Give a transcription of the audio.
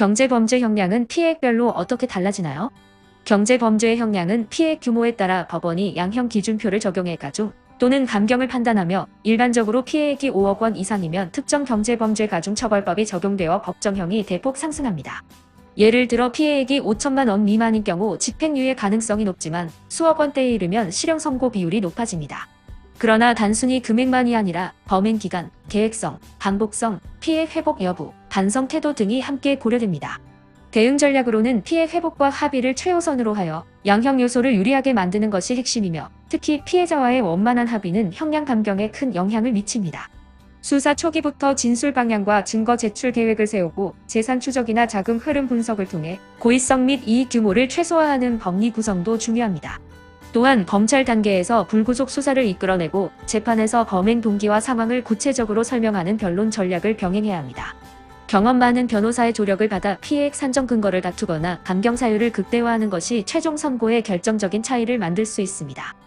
경제범죄 형량은 피해액별로 어떻게 달라지나요? 경제범죄의 형량은 피해액 규모에 따라 법원이 양형 기준표를 적용해 가중 또는 감경을 판단하며 일반적으로 피해액이 5억 원 이상이면 특정 경제범죄 가중처벌법이 적용되어 법정형이 대폭 상승합니다. 예를 들어 피해액이 5천만 원 미만인 경우 집행유예 가능성이 높지만 수억 원대에 이르면 실형 선고 비율이 높아집니다. 그러나 단순히 금액만이 아니라 범행 기간, 계획성, 반복성, 피해 회복 여부, 반성 태도 등이 함께 고려됩니다. 대응 전략으로는 피해 회복과 합의를 최우선으로 하여 양형 요소를 유리하게 만드는 것이 핵심이며 특히 피해자와의 원만한 합의는 형량 감경에 큰 영향을 미칩니다. 수사 초기부터 진술 방향과 증거 제출 계획을 세우고 재산 추적이나 자금 흐름 분석을 통해 고의성 및 이익 규모를 최소화하는 법리 구성도 중요합니다. 또한 검찰 단계에서 불구속 수사를 이끌어내고 재판에서 범행 동기와 상황을 구체적으로 설명하는 변론 전략을 병행해야 합니다. 경험 많은 변호사의 조력을 받아 피해액 산정 근거를 다투거나 감경 사유를 극대화하는 것이 최종 선고에 결정적인 차이를 만들 수 있습니다.